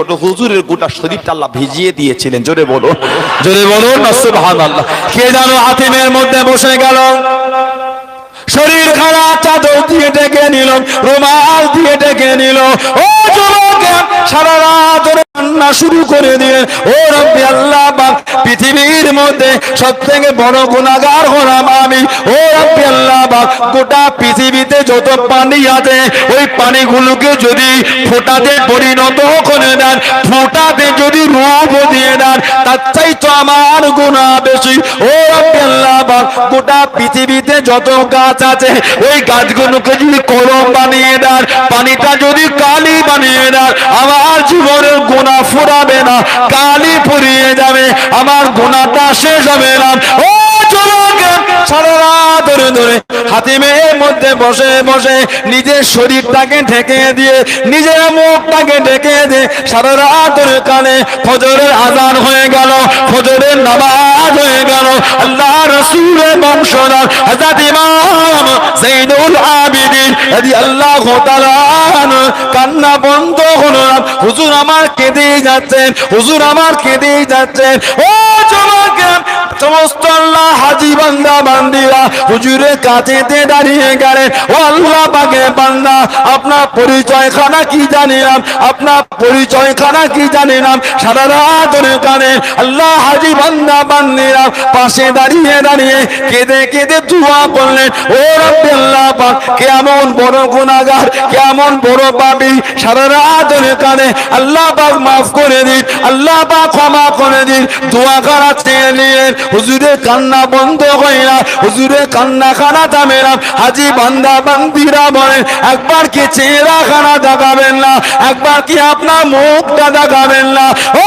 ছোট হুজুরের গোটা শরীরটা আল্লাহ ভিজিয়ে দিয়েছিলেন। জোরে বলো জোরে বলো না সুবহানাল্লাহ। কে জানো হাতিমের মধ্যে বসে গেল? শরীর খারাপ চাদর দিয়ে ডেকে নিল রুমাল দিয়ে ডেকে নিল। ও সারা রাত কান্না শুরু করে দিয়ে, ও রব্বি আল্লাহ পাক পৃথিবীর মধ্যে সব থেকে বড় গুণাগার হলাম আমি। ও রব্বি আল্লাহ পাক গোটা পৃথিবীতে যত পানি আছে, ওই পানিগুলোকে যদি ফোটাতে পরিণত করে দেন, ফোটাতে যদি রূপ দিয়ে দেন, তার চাই তো আমার গুণা বেশি। ও রব্বি আল্লাহ পাক গোটা পৃথিবীতে যত গাছ আছে, ওই গাছগুলোকে যদি কলম বানিয়ে দেন, পানিটা যদি কালি বানিয়ে দেন আমার জীবনের গুণা ফুরাবে না কালি ফুরিয়ে যাবে আমার গুণাটা শেষ হবে না। ও ধরে ধরে হাতিমের মধ্যে বসে বসে নিজের শরীরটাকে ঢেকে দিয়ে, নিজের মুখটাকে ঢেকে দিয়ে সারা রাত কানে ফজরের আজান হয়ে গেল, ফজরের নামাজ হয়ে গেল। আল্লাহ রসুলের বংশধর হযরত ইমাম জাইনুল আবিদিন রাদিয়াল্লাহু তাআলা আনহু কান্না বন্ধ হলো। হুজুর আমার কেঁদেই যাচ্ছেন, হুজুর আমার কেঁদেই যাচ্ছেন। ও যুবক সমস্ত আল্লাহ হাজি বান্দা বান্দিরা হুজুরের কাছেতে দাঁড়িয়ে গেলেন ও আল্লাহ পাকে বান্দা, আপনার পরিচয় খানা কি জানিলাম? আপনার পরিচয় খানা কি জানিলাম? সারা রাত কানে আল্লাহ হাজি বান্দা বান্দিরা পাশে দাঁড়িয়ে দাঁড়িয়ে কেঁদে কেঁদে দোয়া করলেন, ও রব্বি পাক, কেমন বড় গুনাহগার, কেমন বড় পাপী। সারা রাত কানে আল্লাহ পাক মাফ করে দিন, আল্লাহ পাক ক্ষমা করে দিন। দোয়া করা চেয়ে নিলেন, হুজুরের কান্না বন্ধ হয় না হুজুরের কান্না খানা থামে না হাজি বান্দা বান্দিরা বলেন একবার কি চেহারা খানা দেখাবেন না? একবার কি আপনার মুখটা দেখাবেন না? ও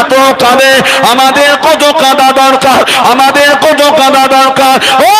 এত কাঁদে আমাদের কত কাঁদা দরকার? আমাদের কত কাঁদা দরকার? ও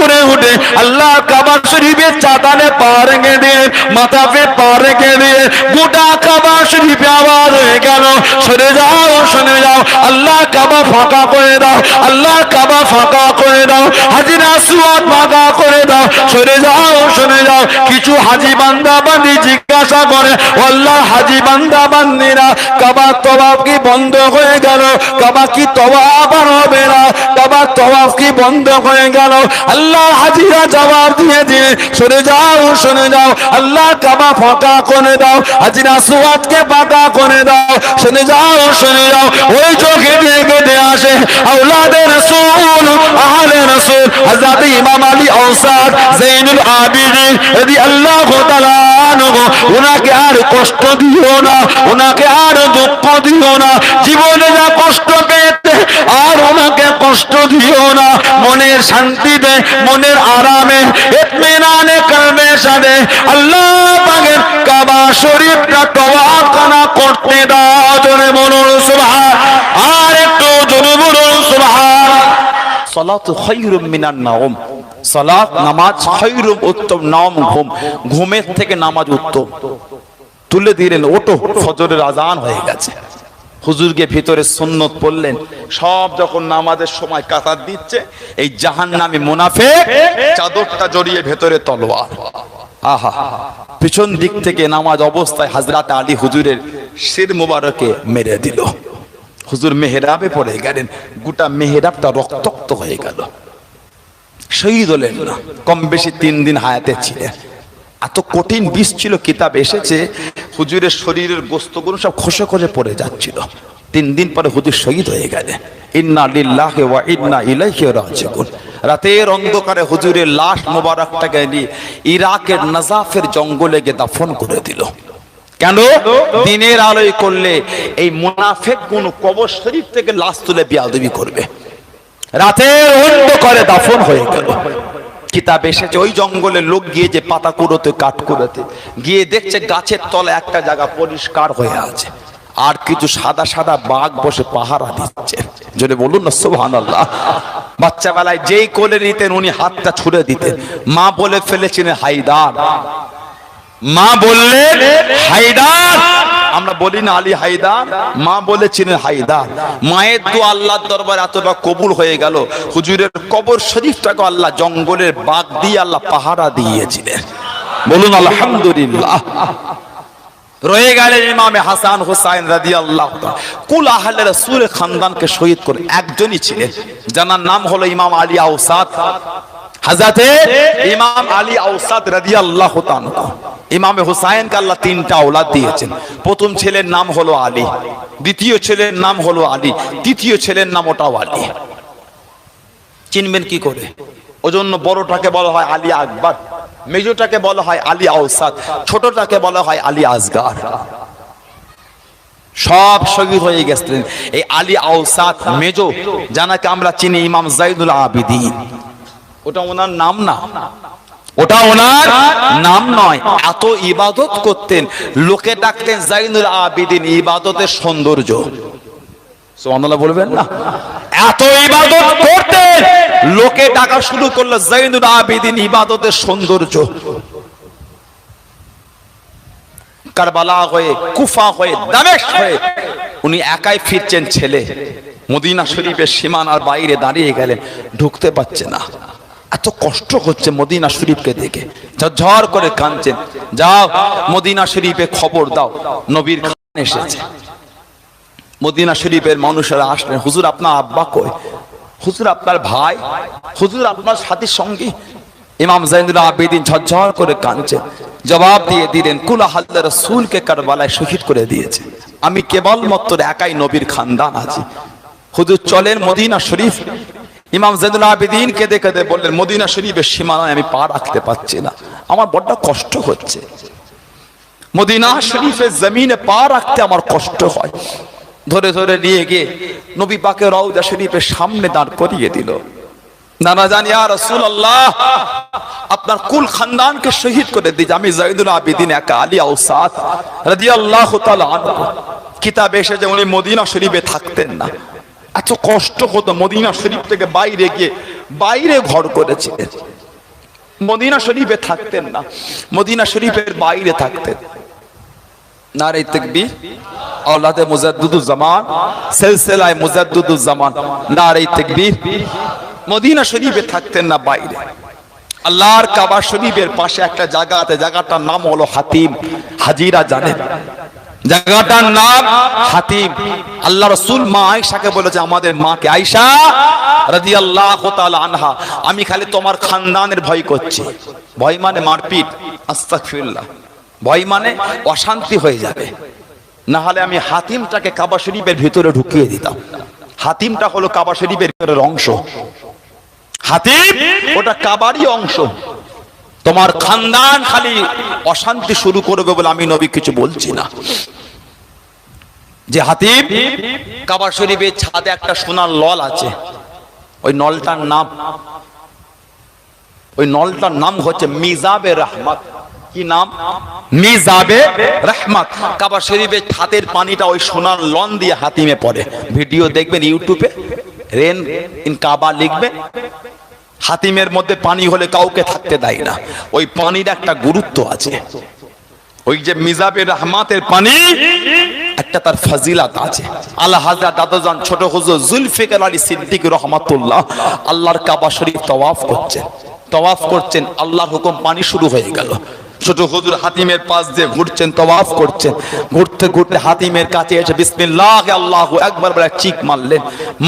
করে উঠে আল্লাহ কাবার শরীফের চাতালে পা রেখে দিয়ে মাথা পে রেখে দিয়ে গোটা কাবার শরীফে আবার হয়ে গেল। সরে যাও সরে যাও আল্লাহ কাবা ফাঁকা করে দাও আল্লাহ কাবা ফাঁকা করে দাও, হাজিরা সুয়াদ ফাঁকা করে দাও। সরে যাও সরে যাও, কিছু হাজি বান্দা বান্দি জিজ্ঞাসা করে আল্লাহ হাজি বান্দা বান্দিরা, কাবা তবাব কি বন্ধ হয়ে গেল? কাবা কি তবাব আর হবে না? কাবা তবাব কি বন্ধ হয়ে গেল? আল্লাহ হাজিরা জবাব দিয়ে দিয়ে সরে যাও সরে যাও। আল্লাহ কাবা ফাঁকা করে দাও। হাজিরা সুয়াদকে ফাঁকা করে দাও। শুনে যাও শুনে যাও। ওই চোখে দিয়ে কেটে আসে আউলাদে রসুল, আহলে রসুল। হযরত ইমাম আলী ঔসাদ জাইনুল আবিদিন রাদিয়াল্লাহু তাআলা আনহু। ওনাকে আর কষ্ট দিও না ওনাকে আর দুঃখ দিও না। জীবনে যা কষ্ট পেতে আর ওনাকে কষ্ট দিও না। মনের শান্তিতে মনের আরামে। ইতমিনানে কলবে সাথে আল্লাহ পাকের কাবা শরীফটা তওয়াফখানা করতে দাও জোরে বলুন, সুবহান। আর একটু জোরে বলুন, সুবহান। সালাতু খায়রুম মিনান নাওম। সালাত, নামাজ খায়রুম উত্তম নাম ঘুম। ঘুমের থেকে নামাজ উত্তম। তুলে দিলেন ওটো ফজরের আজান হয়ে গেছে। হুজুরকে ভিতরে সুন্নত পড়লেন। সব যখন নামাজের সময় কাতার দিচ্ছে, এই জাহান নামে মুনাফে চাদরটা জড়িয়ে ভেতরে তলোয়ার। আহা, পিছন দিক থেকে নামাজ অবস্থায় হাজরাত আলী হুজুরের শির মুবারকে মেরে দিল। হুজুর মেহেরাবে পড়ে গেলেন, গোটা মেহেরাবটা রক্তাক্ত হয়ে গেল। শহীদ হলেন না কম বেশি তিন দিন হায়াতে ছিলেন। এত কঠিন বিষ ছিল, কিতাব এসেছে, হুজুরের শরীরের গোস্তগুলো সব খসে খসে পড়ে যাচ্ছিল। তিন দিন পরে হুজুর শহীদ হয়ে রাজিউন। রাতের অন্ধকারে হুজুরের লাশ ইরাকের নাজাফের জঙ্গলে গিয়ে দাফন করে দিল। কেন? দিনের আলোয় করলে এই মুনাফেক কোন কবর শরীফ থেকে লাশ তুলে বিয়াদবি করবে। রাতের অন্ধকারে দাফন হয়ে গেল। কিতাব এসেছে, ওই জঙ্গলে লোক গিয়ে যে পাতা কুড়োতে কাঠ কুড়োতে গিয়ে দেখছে গাছের তলে একটা জায়গা পরিষ্কার হয়ে আছে। আর কিছু সাদা সাদা বাঘ বসে পাহারা দিচ্ছে। যদি বলুন না সোহান আল্লাহ বাচ্চা বেলায় যেই কোলে নিতেন, উনি হাতটা ছুড়ে দিতেন। মা বলে ফেলেছিলেন হাইদার মা বললেন হাইদার আমরা বলি না আলী হাইদার মা বলেছিলেন হাইদার মায়ের দু আল্লাহর দরবার এতটা কবুল হয়ে গেল। হুজুরের কবর শরীফটাকে আল্লাহ জঙ্গলের বাঘ দিয়ে আল্লাহ পাহারা দিয়েছিলেন। বলুন, আলহামদুলিল্লাহ। রয়ে গেলেন ইমামে হাসান হুসাইন আল্লাহ কুল খানদানকে শহীদ করে একজনই ছিলেন যার নাম হলো ইমাম আলী আউসাদ হাজাতে ইমাম আলী আউসাদ রাদি আল্লাহ ইমামে হুসাইনকে আল্লাহ তিনটা আওলাদ দিয়েছেন। প্রথম ছেলের নাম হলো আলী, দ্বিতীয় ছেলের নাম হলো আলী, তৃতীয় ছেলের নাম ওটাও আলী। চিনবেন কি করে? ওজন্য বড়টাকে বলা হয় আলী আকবর, মেজোটাকে বলা হয় আলী আউসাদ ছোটটাকে বলা হয় আলী আজগার সব শহীদ হয়ে গেছিলেন। এই আলী আউসাদ মেজো জানাকে আমরা চিনি ইমাম জাইদুল আবিদিন। ওটা ওনার নাম না? ওটা ওনার নাম নয়। এত ইবাদত করতেন। লোকে ডাকতেন জাইনুল আবিদিন ইবাদতের সৌন্দর্য। বলবেন না? এত ইবাদত করতেন। লোকে ডাকা শুরু করল জাইনুল আবিদিন ইবাদতের সৌন্দর্য। কারবালা হয়ে কুফা হয়ে দামেশ হয়ে উনি একাই ফিরছেন ছেলে। মদিনা শরীফের সীমানার বাইরে দাঁড়িয়ে গেলেন। ঢুকতে পারছে না। এত কষ্ট হচ্ছে মদিনা শরীফকে দেখে। ঝরঝর করে কাঁদছেন যাও, মদিনা শরীফে খবর দাও। নবীর খান এসেছে। মদিনা শরীফের মানুষেরা আসলেন, হুজুর, আপনার আব্বা কই? হুজুর, আপনার ভাই। হুজুর, আপনার সাথীর সঙ্গী। ইমাম জাইনুল আবেদিন ঝরঝর করে কাঁদছে। জবাব দিয়ে দিলেন, কুলা হাল্লা রসুলকে কারবালায় শহীদ করে দিয়েছে। আমি কেবলমাত্র একাই নবীর খানদান আছি। হুজুর, চলেন মদিনা শরীফ। ইমাম জাইনুল আবেদিন কেঁদে কেঁদে বললেন, মদিনা শরীফের সীমানায় আমি পা রাখতে পারছি না। আমার বড্ড কষ্ট হচ্ছে। মদিনা শরীফের জমিনে পা রাখতে আমার কষ্ট হয়। ধরে ধরে নিয়ে গিয়ে নবী পাকে রওজা শরীফের সামনে দাঁড় করিয়ে দিল। নানা জানি আর রসুল আল্লাহ আপনার কুল খানদানকে শহীদ করে দিয়েছে। আমি জাইদুল আবিদিন একা, আলী আউসাদ তাআলা আনহু। কিতাব এসেছে, উনি মদিনা শরীফে থাকতেন না। এত কষ্ট হতো মদিনা শরীফ থেকে বাইরে গিয়ে, বাইরে ঘর করেছিলেন মদিনা শরীফে থাকতেন না, মদিনা শরীফের বাইরে থাকতেন। মদিনা থাকতেন না বাইরে। কাবা পাশে একটা জায়গা আছে, জায়গাটার নাম হলো হাতিম, হাজিরা জানেন। জায়গাটার নাম হাতিম। আল্লাহ রসুল মা আয়সাকে বলেছে আমাদের মাকে আয়সা রাদিয়াল্লাহু তাআলা আনহা, আমি খালি তোমার খানদানের ভয় করছি। ভয় মানে মারপিট, আস্তাগফিরুল্লাহ। ভয় মানে অশান্তি হয়ে যাবে। না হলে আমি হাতিমটাকে কাবা শরীফের ভিতরে ঢুকিয়ে দিতাম। হাতিমটা হলো কাবা শরীফের ভিতরের অংশ। হাতিম, ওটা কাবারই অংশ। তোমার খানদান খালি অশান্তি শুরু করবে বলে আমি নবী কিছু বলছি না। যে হাতিম কাবা শরীফের ছাদে একটা সোনার লল আছে। ওই নলটার নাম ওই নলটার নাম হচ্ছে মিজাবে রহমত। কি নাম? মিজাবে রহমত। কাবা শরীফের ছাদের পানিটা ওই সোনার লন দিয়ে হাতিমে পড়ে। ভিডিও দেখবেন ইউটিউবে? রেন ইন কাবা লিখবে। হাতিমের মধ্যে পানি হলে কাউকে থাকতে দেয় না। ওই পানির একটা গুরুত্ব আছে। ওই যে মিজাবে রহমাতের পানি, একটা তার ফাজিলাত আছে। আল্লাহ হাজরা দাদাজান ছোট হুজুর জুলফিকার আলী সিদ্দিক রহমাতুল্লাহ আল্লাহর কাবা শরীফ তওয়াফ করছেন। তওয়াফ করছেন, আল্লাহর হুকুম পানি শুরু হয়ে গেল। ছোট হুজুর হাতিমের পাশ দিয়ে ঘুরছেন, তওয়াফ করছেন। ঘুরতে ঘুরতে হাতিমের কাছে এসে বিসমিল্লাহ, আল্লাহু একবার বলে চিক মারলেন।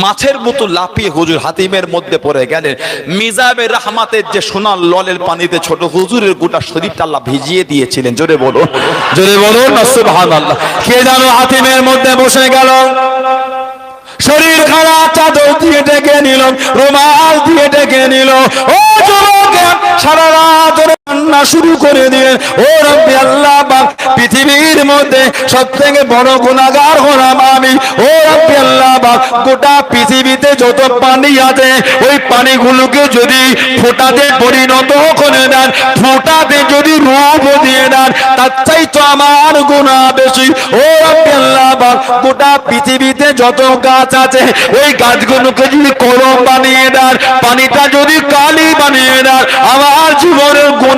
মাছের মতো লাফিয়ে হুজুর হাতিমের মধ্যে পড়ে গেলেন। মিজাবের রহমাতের যে সোনার ললের পানিতে ছোট হুজুরের গোটা শরীরটা আল্লাহ ভিজিয়ে দিয়েছিলেন। জোরে বলো জোরে বলো না, সুবহানাল্লাহ। কে জানো হাতিমের মধ্যে বসে গেল? শরীর খারাপ, চাদর দিয়ে ডেকে নিল, রুমাল দিয়ে ডেকে নিল। ও যুবকে, সারা রাত কান্না শুরু করে দিয়ে, ও রব্বি আল্লাহ পাক পৃথিবীর মধ্যে সব থেকে বড় গুণাগার হলাম আমি। ও রব্বি আল্লাহ পাক গোটা পৃথিবীতে যত পানি আছে, ওই পানিগুলোকে যদি ফোটাতে পরিণত করে দেন, ফোটাতে যদি রূপ দিয়ে দেন, তার চাই তো আমার গুণা বেশি। ও রব্বি আল্লাহ পাক গোটা পৃথিবীতে যত গাছ আছে, ওই গাছগুলোকে যদি কলম বানিয়ে দেন, পানিটা যদি কালি বানিয়ে দেন, আমার জীবনের গুণা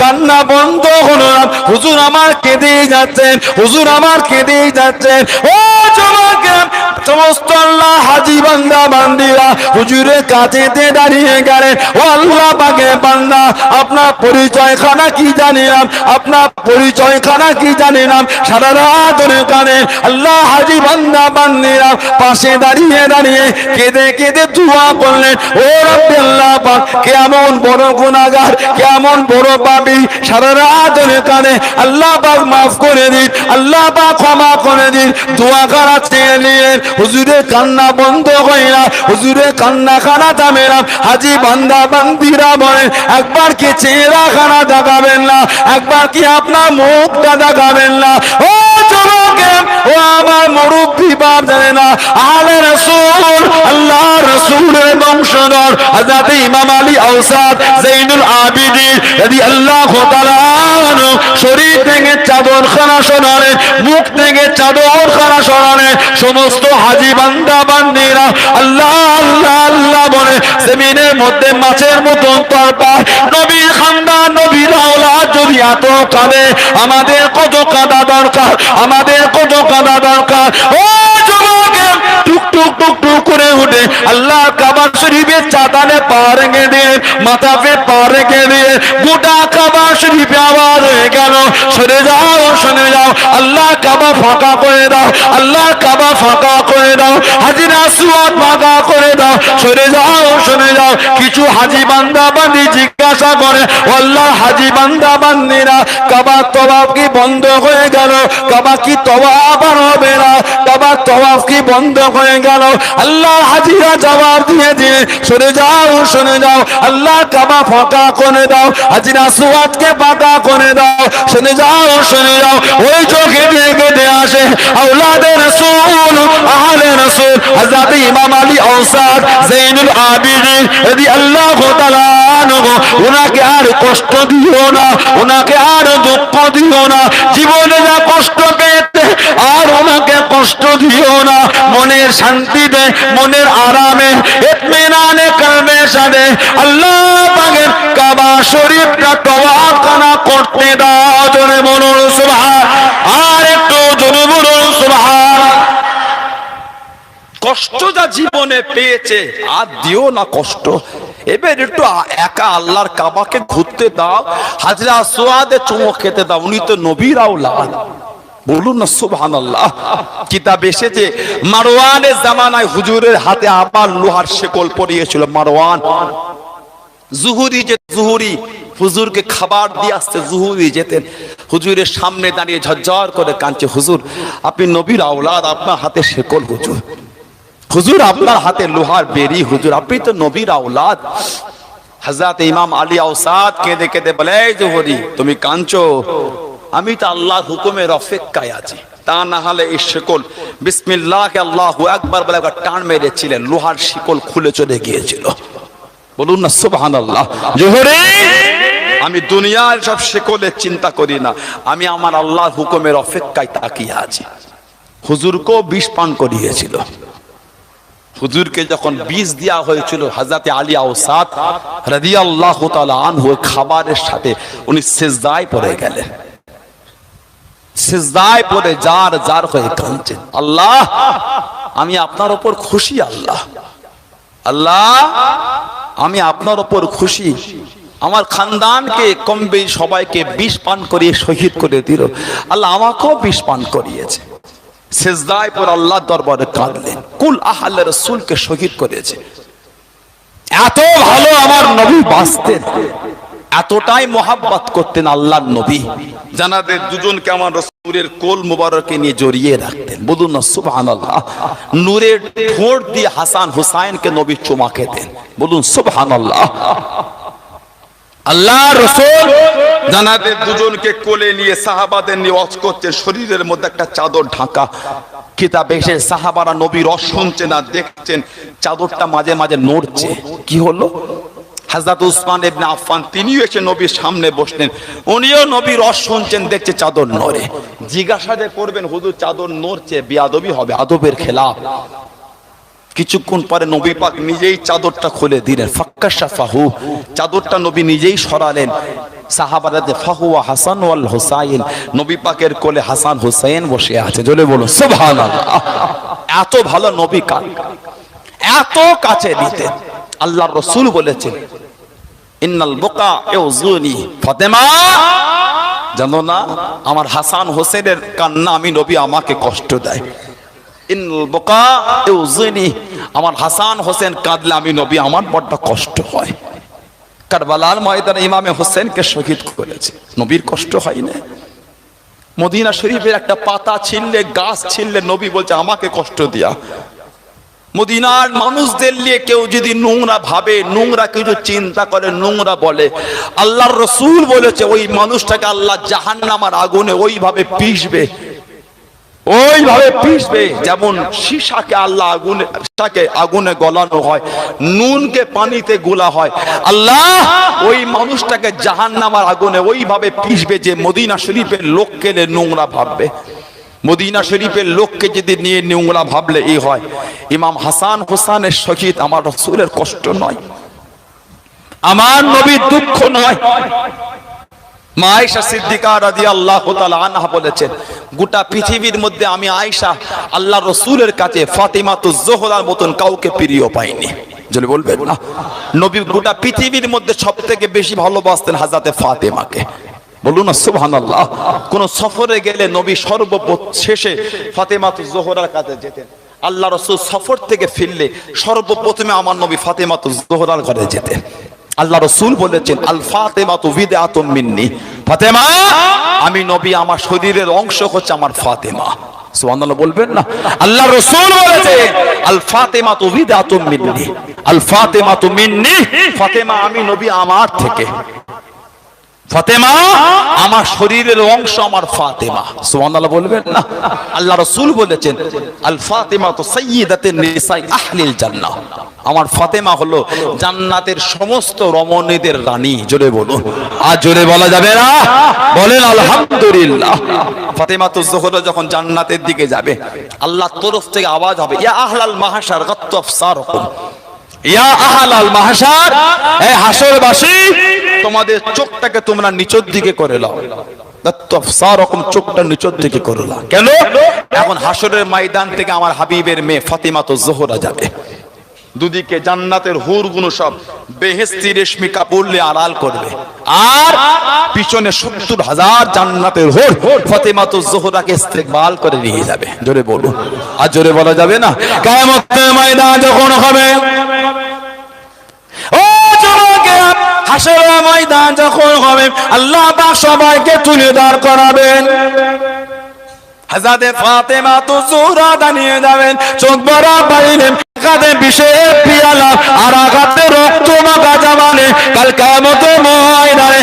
কান্না বন্ধ হলো হুজুর আমার কেঁদেই যাচ্ছেন হুজুর আমার কেঁদে যাচ্ছেন। ও সমস্ত আল্লাহ হাজি বান্দা বান্দিরা হুজুরের কাছেতে দাঁড়িয়ে গেলেন ও আল্লাহ পাকে বান্দা, আপনার পরিচয় খানা কি জানিলাম? আপনার পরিচয় খানা কি জানিলাম? সারা রাত কানে আল্লাহ হাজি বান্দা বান্দিরা পাশে দাঁড়িয়ে দাঁড়িয়ে কেঁদে কেঁদে দোয়া করলেন, ও রব্বি কেমন বড় গুনাহগার, কেমন বড় পাপী। সারা রাত কানে আল্লাহ পাক মাফ করে দিন, আল্লাহ পাক ক্ষমা করে দিন, দোয়া করা চেয়ে নিলেন কান্না বন্ধ হয় না কান্না খানা থামে না হাজি বান্দা বান্দিরা একবার কি চেহারা খানা দেখাবেন না, একবার কি আপনার মুখটা দেখাবেন না? ও ও আমার মুরব্বী বাপ জানে না, আলে রসুল, আল্লাহ রসুলের বংশধর, হযরত ইমাম আলী আওসাদ জাইনুল আবিদিন রাদিয়াল্লাহু তাআলা শরীর থেকে চাদর খানা সরালে মুখ থেকে চাদর খানা সরালে সমস্ত হাজি বান্দা বান্দিরা আল্লাহ আল্লাহ আল্লাহ বলে, জমিনের মধ্যে মাছের মতন তরপা নবীর খানদান যদি এত কাঁদে আমাদের কত কাঁদা দরকার, আমাদের কত কাঁদা দরকার। ও টুক টুক টুক করে উঠে আল্লাহ কাবার শরীফের চাতালে পা দিয়ে মাথা পে পা দিয়ে, গোটা কাবা শরীফে হয়ে গেল। সরে যাও শুনে যাও আল্লাহ কাবা ফাঁকা করে দাও আল্লাহ কাবা ফাঁকা করে দাও, হাজিরা সুয়াদ ফাঁকা করে দাও। সরে যাও শুনে যাও, কিছু হাজি বান্দা বান্দি জিজ্ঞাসা করে আল্লাহ হাজি বান্দা বান্দিরা, কাবা তবাব কি বন্ধ হয়ে গেল? কাবা কি তবাব আর হবে না? কাবা তবাব কি বন্ধ হয়ে গেল? আল্লাহ হাজিরা জবাব দিয়ে দিয়ে সরে যাও, শুনে যাও। আল্লাহ কাবা ফাঁকা করে দাও। হাজিরা সুয়াদকে ফাঁকা করে দাও। শুনে যাও শুনে যাও। ওই চোখে দিয়ে কেটে আসে আউলাদের রসুল, আহলে রসুল, হযরত ইমাম আলী আওসাদ জাইনুল আবিদিন, রাদিয়াল্লাহু তাআলা ওনাকে আর কষ্ট দিও না, ওনাকে আর দুঃখ দিও না। জীবনে যা কষ্ট পেয়েছে, আর ওনাকে কষ্ট দিও না। মনের শান্তিতে মনের আরামে, ইতমিনানে, কলবে সাথে আল্লাহ পাকের কাবা শরীফটা তওয়াফ খানা করতে দাও, জোরে বলুন সুবহান। আর একটু জোরে বলুন সুবহান। কষ্ট যা জীবনে পেয়েছে, আর দিও না কষ্ট। এবার একটু একা আল্লাহর কাবাকে ঘুরতে দাও। হাজরা সোয়াদে চুমো খেতে দাও, উনি তো নবীর আউলাদ বলুন না সুবহান আল্লাহ কিতাব এসেছে, মারওয়ানের জামানায় হুজুরের হাতে আবার লোহার শেকল পরিয়েছিল, মারওয়ান। জুহুরি যে জুহুরি, হুজুরকে খাবার দিয়ে আসতে জুহুরি যেতেন। হুজুরের সামনে দাঁড়িয়ে ঝরঝর করে কাঁদছে, হুজুর, আপনি নবীর আওলাদ, আপনার হাতে শেকল, হুজুর। হুজুর, আপনার হাতে লোহার বেরি, হুজুর, আপনি তো নবীর আওলাদ। হজরত ইমাম আলী আওসাদ কেঁদে কেঁদে বলে, "এই জুহুরি, তুমি কাঁদছো? আমি তো আল্লাহর হুকুমের অপেক্ষায় আছি। তা না হলে এই শিকল বিসমিল্লাহ আল্লাহ একবার বলে একবার টান মেরেছিলেন লোহার শিকল খুলে চলে গিয়েছিল। বলুন না সুবহান আল্লাহ আমি দুনিয়ার সব শেকলের চিন্তা করি না। আমি আমার আল্লাহর হুকুমের অপেক্ষায় তাকিয়ে আছি। হুজুরকেও বিষ পান করিয়েছিল। হুজুরকে যখন বিষ দেওয়া হয়েছিল হাজাতে আলী আওসাদ রাদিয়াল্লাহু তাআলা আনহু খাবারের সাথে, উনি সেজদায় পড়ে গেলেন। সেজদায় পড়ে যার যার হয়ে কাঁদছেন। আল্লাহ, আমি আপনার ওপর খুশি, আল্লাহ। আল্লাহ, আমি আপনার ওপর খুশি। আমার খানদানকে কমবে সবাইকে বিষ পান করিয়ে শহীদ করে দিল। আল্লাহ আমাকেও বিষ পান করিয়েছে। সেজদায় পর আল্লাহ দরবারে কাঁদলেন। কুল আহাল রসুলকে শহীদ করেছে। এত ভালো আমার নবী বাঁচতেন। এতটাই মোহাব্বত করতেন আল্লাহর নবী। জানাদের দুজনকে আমার রসুলের কোল মুবারকে নিয়ে জড়িয়ে রাখতেন। বলুন না, সুবহানাল্লাহ। নূরের ঠোঁট দিয়ে হাসান হুসাইনকে নবী চুমা খেতেন বলুন, সুবহানাল্লাহ। আল্লাহ রসুল জানাদের দুজনকে কোলে নিয়ে সাহাবাদের নিয়ে শরীরের মধ্যে একটা চাদর ঢাকা। কিতাব এসে সাহাবারা নবীর রস শুনছে না, দেখছেন চাদরটা মাঝে মাঝে নড়ছে। কি হলো? হাজরত উসমান আফফান, তিনিও এসে নবীর সামনে বসলেন। উনিও নবীর রস শুনছেন, দেখছে চাদর নড়ে। জিজ্ঞাসা যে করবেন, হুজুর, চাদর নড়ছে, বিয়াদবি হবে, আদবের খেলাফ। কিছুক্ষণ পরে নবী পাক নিজেই চাদরটা খুলে দিলেন। ফাক্কাশা ফাহু চাদরটা নবী নিজেই সরালেন। সাহাবারা যে ফাহুয়া হাসান ওয়াল হুসাইন, নবী পাকের কোলে হাসান হুসাইন বসে আছে। জলে বলুন, সুবহানাল্লাহ। এত ভালো নবী কান এত কাছে নিতেন আল্লাহর রাসূল বলেছেন, ইন্নাল বুকা ইউজুনি ফাতেমা। জানো না, আমার হাসান হোসেনের কান্না আমি নবী আমাকে কষ্ট দেয়। আমার হাসান হোসেন কাঁদলে আমি নবী, আমার বড্ড কষ্ট হয়। কারবালার ময়দানে ইমামে হোসেনকে শহীদ করেছে। নবীর কষ্ট হয় না? মদিনা শরীফের একটা পাতা ছিনলে গাছ ছিনলে নবী বলছে, আমাকে কষ্ট দিয়া। মদিনার মানুষদের নিয়ে কেউ যদি নোংরা ভাবে, নোংরা কিছু চিন্তা করে, নোংরা বলে, আল্লাহর রসুল বলেছে, ওই মানুষটাকে আল্লাহ জাহান্নামার আগুনে ওইভাবে পিসবে ওইভাবে পিসবে যেমন সীসাকে আল্লাহ আগুনে, সীসাকে আগুনে গলানো হয়, নুনকে পানিতে গোলা হয়। আল্লাহ, ওই মানুষটাকে জাহান্নামার আগুনে ওইভাবে পিসবে যে মদিনা শরীফের লোককে নোংরা ভাববে। মদিনা শরীফের লোককে যদি নিয়ে নোংরা ভাবলে এই হয়। ইমাম হাসান হোসানের সহিত আমার রসুলের কষ্ট নয়। আমার নবীর দুঃখ নয়। মা আয়েশা সিদ্দিকা রাদিয়াল্লাহু তাআলা আনহা বলেছেন, গোটা পৃথিবীর মধ্যে আমি আয়েশা আল্লাহ রসুলের কাছে ফাতিমাতু জোহরার মতন কাউকে প্রিয় পাইনি। যদি বলবেন না? নবী গোটা পৃথিবীর মধ্যে সব থেকে বেশি ভালোবাসতেন হাজাতে ফাতেমাকে। বলুন না, সুবহানাল্লাহ। কোন সফরে গেলে নবী সর্ব শেষে ফাতেমাতু জোহরার কাছে যেতেন। আল্লাহ রসুল সফর থেকে ফিরলে সর্বপ্রথমে আমার নবী ফাতেমাতু জোহরার ঘরে যেতেন। আল্লাহ রসুল বলেছেন আল ফাতেমা তু বিদাতুম মিন্নি। ফাতেমা, আমি নবী, আমার শরীরের অংশ হচ্ছে আমার ফাতেমা। সুবহানাল্লাহ বলবেন না? আল্লাহ রসুল বলেছে আল ফাতেমা তু বিদাতুম মিন্নি। আল ফাতেমা মিন্নি, ফাতেমা, আমি নবী আমার থেকে। ফাতেমা, আমার শরীরের অংশ আমার ফাতেমা। সুবহানাল্লাহ বলবেন না? আল্লাহ রাসূল বলেছেন, আল ফাতেমা তো আহলিল আমার ফাতেমা হলো জান্নাতের সমস্ত রমণীদের রানী, জোরে বলুন। আর জোরে বলা যাবে না? বলেন, আলহামদুলিল্লাহ। ফাতেমা তো জোহরা যখন জান্নাতের দিকে যাবে, আল্লাহর তরফ থেকে আওয়াজ হবে, ইয়া আহলাল মাহশার গাত্তু আফসারকুম। ইয়া আহালাল মাহশার এই হাসরবাসী তোমাদের চোখটাকে তোমরা নিচের দিকে করে লাও চোখটা নিচের দিকে করে কেন? এখন হাসরের ময়দান থেকে আমার হাবিবের মেয়ে ফাতিমা তো জোহরা যাবে। দুদিকে জান্নাতের হুরগুলো সব বেহেস্তি রেশমি কাপড় আড়াল করবে। আর পিছনে সত্তর হাজার জান্নাতের হুর ফাতেমা তো জোহরাকে ইস্তেকবাল করে নিয়ে যাবে। জোরে বলুন। আর জোরে বলা যাবে না? কিয়ামতের ময়দান যখন হবে হাসরের ময়দান যখন হবে, আল্লাহ পাক সবাইকে তুলে দাঁড় করাবেন। কালকা ফাতেমা তো জোহরা দাঁড়িয়ে যাবেন, চোখ আঘাতে রক্ত কাল ময়দানে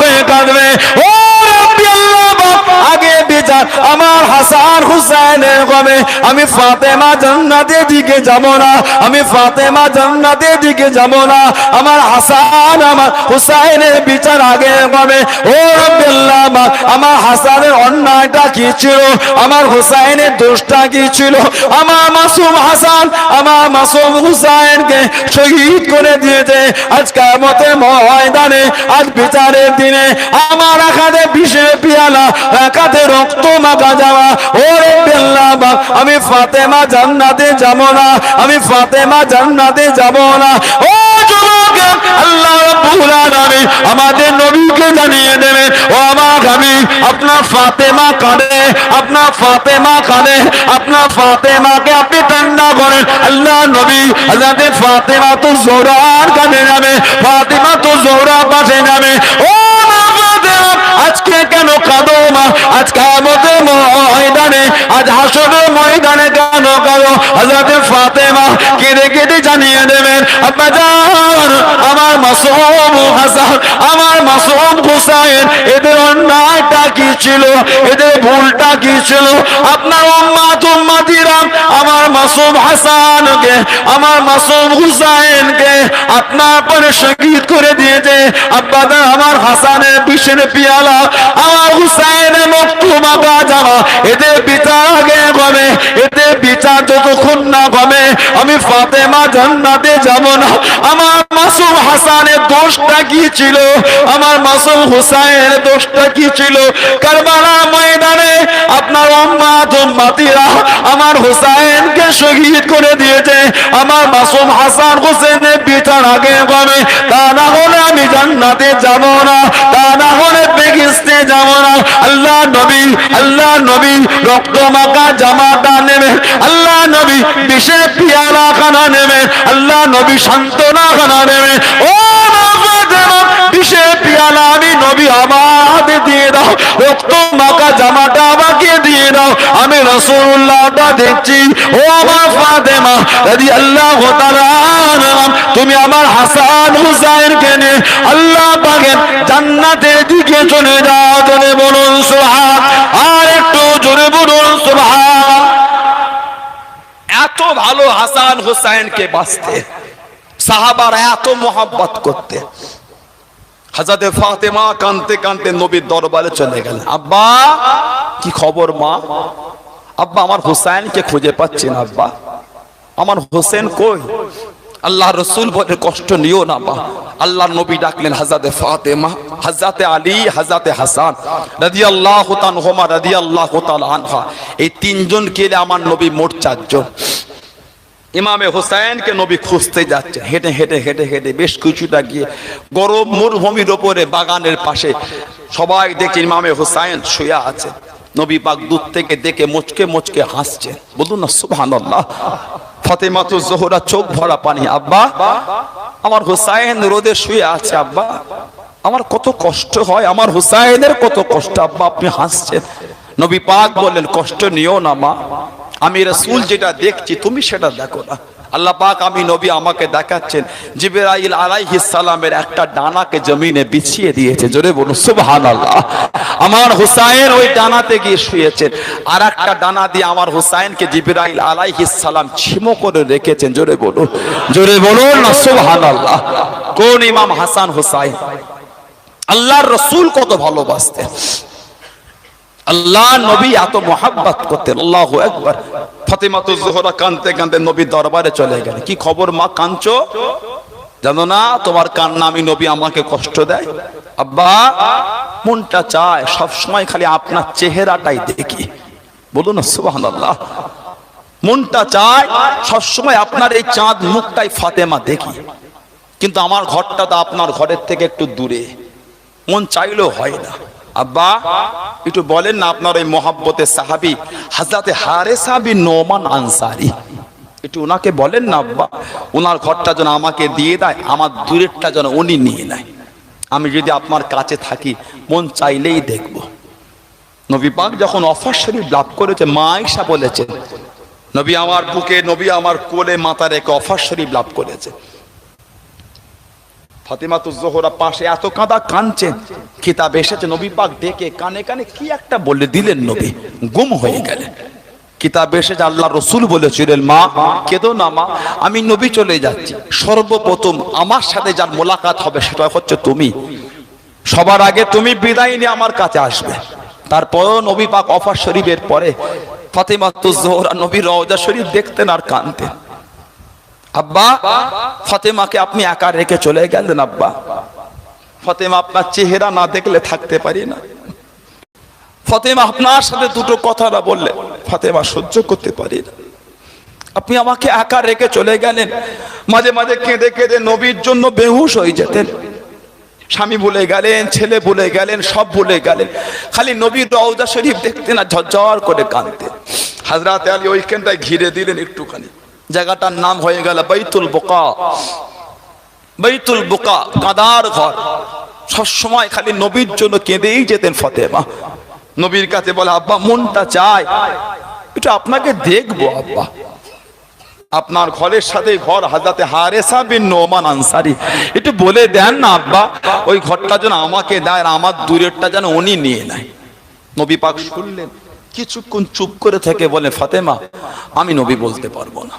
হয়ে কাঁদবে। ও রাব্বি আল্লাহ পাক, আগে বিচার আমার হাসান হুসাইনের কবে আমি ফাতেমা জান্নাতের দিকে যাব না, আমি ফাতেমা জান্নাতের দিকে যাব না। আমার হাসান, আমার হুসাইনের বিচার আগে কবে ও রাব্বি আমার হাসানের অন্যায়টা কি ছিল? আমার হুসাইনের দোষটা কি ছিল? আমার মাসুম হাসান, আমার মাসুম হুসাইনকে শহীদ করে দিয়েছে আজকে মতে ময়দানে, আজ বিচারের দিনে। আমার আঘাতে বিষে পিয়ালা, আঘাতে রক্ত মাখা যাওয়া ওরে বেল্লা বাপ আমি ফাতেমা জান্নাতে যাব না আমি ফাতেমা জান্নাতে যাব না। ও যুবকেরা আল্লাহ রাব্বুল আলামিন আমাদের নবীকে জানিয়ে দেবেন ও আমার আমি আপনার ফাতেমা কানে আপনার ফাতেমা কানে আপনার ফাতেমাকে আপনি ঠান্ডা করেন। আল্লাহ নবী হযরতে ফাতেমা তো জোরার কানে যাবে ফাতেমা তো জোরা পাশে যাবে ও মা ফাতেমা, আজকে কেন কাঁদো মা? আজকে আমাদের ময়দানে আজ হাসনের ময়দানে হযরতে ফাতেমা কেঁদে কেঁদে জানিয়ে দেবেন, আব্বা জান, আমার মাসুম হাসান, আমার মাসুম হুসাইন, এদের অন্যায়টা কি ছিল? এদের ভুলটা কি ছিল? আপনার উম্মাত উম্মাতিরা আমার মাসুম হাসানকে, আমার মাসুম হুসাইনকে আপনার পরে শহীদ করে দিয়েছে, আব্বা জান, আমার হাসানের বিষের পিয়ালা, আমার হুসাইনের মক্তুমা জামা এদের বিচার আগে হবে, এদের বিচার যতক্ষণ না হবে আমি ফাতেমা জান্নাতে যাব না। আমার মাসুম হাসানের দোষটা কি ছিল? আমার মাসুম হুসাইনের দোষটা কি ছিল? কারবালা ময়দানে আপনার উম্মাত উম্মাতিরা আমার হুসাইনকে শহীদ করে দিয়েছে। আমার মাসুম হাসান হোসেনের বিচার আগে হবে তা না হলে আমি জান্নাতে যাব না, তা না হলে বেগিস্তে যাব না। আল্লাহ নবী আল্লাহ নবী, রক্ত মাখা জামাটা নেবে। আল্লাহ নবী বিষে পিয়ালা খানা নেবে, আল্লাহ নবী সান্ত্বনা খানা নেবে। ও বিষে পিয়ালা আমি নবী দিয়ে দাও, রক্ত মাখা জামাটা আমাকে দিয়ে দাও, আমি রসুল্লাহটা দেখছি। ও আমার আল্লাহ তুমি আমার হাসান হুসাইনকে নিয়ে আল্লাহ পাকের জান্নাতের দিকে চলে যাও, জোরে বলুন সুবহান, আর একটু জোরে বলুন সুবহান। এত ভালো হাসান হুসাইনকে বাঁচতে, সাহাবারা এত মোহাব্বত করতে। হাজাতে ফাতেমা কানতে কানতে নবীর দরবারে চলে গেলেন। আব্বা, কি খবর মা? আব্বা, আমার হুসাইনকে খুঁজে পাচ্ছি না, আব্বা। আমার হোসেন কই? আল্লাহ রসুল বলে কষ্ট নিও না মা। আল্লাহ নবী ডাকলেন হাজাতে ফাতেমা, হাজাতে আলী, হাজাতে হাসান রাদি আল্লাহ হোতান হোমা রাদি আল্লাহ আনহা। এই তিনজন কেলে আমার নবী মোট চারজন। ইমামে হোসাইনকে নবী খুঁজতে যাচ্ছে, হেঁটে হেঁটে হেঁটে হেঁটে বেশ কিছুটা গিয়ে গরম মরুভূমির ওপরে বাগানের পাশে সবাই দেখছে ইমামে হোসাইন শুয়ে আছে। নবী পাক দূর থেকে দেখে মুচকে মুচকে হাসছেন বলুন না, সুবহানাল্লাহ। ফাতেমাতু জোহরা চোখ ভরা পানি, আব্বা, আমার হুসাইন রোদে শুয়ে আছে, আব্বা। আমার কত কষ্ট হয়, আমার হুসাইনের কত কষ্ট, আব্বা, আপনি হাসছেন। নবী পাক বললেন, কষ্ট নিও না, মা। আমি রসুল যেটা দেখছি, তুমি সেটা দেখো না। আল্লাহ পাক, আমি নবী আমাকে দেখাচ্ছেন, জিবরাইল আলাইহিস সালামের একটা ডানাকে জমিনে বিছিয়ে দিয়েছে। জোরে বলুন, সুবহানাল্লাহ। আমার হুসাইন ওই ডানাতে গিয়ে শুয়েছেন। আর একটা ডানা দিয়ে আমার হুসাইনকে জিবরাইল আলাইহিস সালাম ছিমো করে রেখেছেন। জোরে বলুন জোরে বলুন না, সুবহানাল্লাহ। কোন ইমাম হাসান হুসাইন? আল্লাহর রসুল কত ভালোবাসতেন। আল্লাহ নবী এত মোহাব্বত করতেন, আল্লাহ একবার ফাতেমাতু জোহরা কানতে কানতে নবী দরবারে চলে গেলেন। কি খবর মা কাঞ্চো জানো না, তোমার কান্না আমি নবী আমাকে কষ্ট দেয়। আব্বা, মনটা চায় সব সময় খালি আপনার চেহারাটাই দেখি। বলুন না, সুবহানাল্লাহ। মনটা চায়, সবসময় আপনার এই চাঁদ মুখটাই ফাতেমা দেখি। কিন্তু আমার ঘরটা তো আপনার ঘরের থেকে একটু দূরে। মন চাইলেও হয় না। আব্বা, একটু বলেন না আপনার ওই মোহাব্বতের সাহাবি হাজরাতে হারে সাহাবি নোমান আনসারি। একটু ওনাকে বলেন না আব্বা ওনার ঘরটা যেন আমাকে দিয়ে দেয়, আমার দূরেরটা যেন উনি নিয়ে নেয়। আমি যদি আপনার কাছে থাকি, মন চাইলেই দেখব। নবী পাক যখন অফার শরীফ লাভ করেছে, মা ঈশা বলেছেন, নবী আমার বুকে, নবী আমার কোলে মাথা রেখে অফার শরীফ লাভ করেছে। ফাতিমা তো জোহরা পাশে এত কাঁদা কানছেন কিতাব এসেছে, নবী পাক ডেকে কানে কানে কি একটা বলে দিলেন নবী, গুম হয়ে গেলেন। কিতাব এসেছে, আল্লাহ রসুল বলেছিলেন, মা, কেদো না মা, আমি নবী চলে যাচ্ছি। সর্বপ্রথম আমার সাথে যার মোলাকাত হবে সেটা হচ্ছে তুমি। সবার আগে তুমি বিদায় নিয়ে আমার কাছে আসবে। তারপরও নবী পাক অফার শরীফের পরে ফাতেমা তো জোহরা নবী রওজা শরীফ দেখতেন আর কানতেন আব্বা, ফাতেমাকে আপনি একা রেখে চলে গেলেন আব্বা। ফতেমা আপনার চেহারা না দেখলে থাকতে পারি না। ফতেমা আপনার সাথে দুটো কথা না বললে ফাতেমা সহ্য করতে পারি না। আপনি আমাকে একা রেখে চলে গেলেন, মাঝে মাঝে কেঁদে কেঁদে নবীর জন্য বেহুশ হয়ে যেতেন। স্বামী ভুলে গেলেন, ছেলে ভুলে গেলেন, সব ভুলে গেলেন। খালি নবীর রওজা শরীফ দেখতেন আর ঝরঝর করে কাঁদতেন। হাজরাতে আলী ওইখানটায় ঘিরে দিলেন একটুখানি। জায়গাটার নাম হয়ে গেল বৈতুল বোকা। বৈতুল বোকা, কাদার ঘর। সবসময় খালি নবীর জন্য কেঁদেই যেতেন ফতেমা। নবীর কাছে বলে, আব্বা, মনটা চায়। এটা আপনাকে দেখব, আব্বা। আপনার ঘরের সাথে ঘর হাজাতে হারেসা বিন নোমান আনসারি। একটু বলে দেন না, আব্বা, ওই ঘরটা যেন আমাকে দেয় আর আমার দূরেরটা যেন উনি নিয়ে নেয়। নবী পাক শুনলেন। কিছুক্ষণ চুপ করে থেকে বলে, ফাতেমা, আমি নবী বলতে পারব না।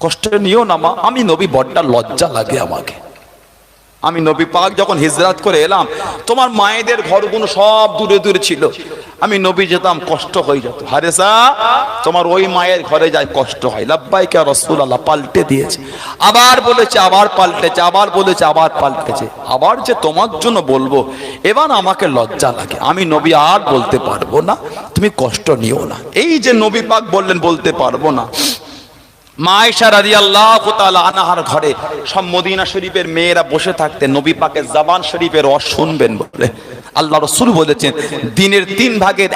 কষ্ট নিও না, মা। আমি নবী, বড্ডা লজ্জা লাগে আমাকে। আমি নবী পাক যখন হিজরাত করে এলাম, তোমার মায়েদের ঘরগুলো সব দূরে দূরে ছিল। আমি নবী যেতাম, কষ্ট হয়ে যেত। হারেসা, তোমার ওই মায়ের ঘরে যায় কষ্ট হয়। লাব্বাইকা রসুল আল্লাহ পাল্টে দিয়েছে। আবার বলেছে, আবার পাল্টেছে, আবার বলেছে, আবার পাল্টেছে। আবার যে তোমার জন্য বলব, এবার আমাকে লজ্জা লাগে। আমি নবী আর বলতে পারব না। তুমি কষ্ট নিও না। এই যে নবী পাক বললেন, বলতে পারব না। মায়েশা রাজি আল্লাহ আনাহার ঘরে সব মদিনা শরীফের মেয়েরা বসে থাকতেন নবী পাকের জাবান শরীফের রস শুনবেন বলে। আল্লাহ রসুল বলেছেন, দিনের তিন ভাগের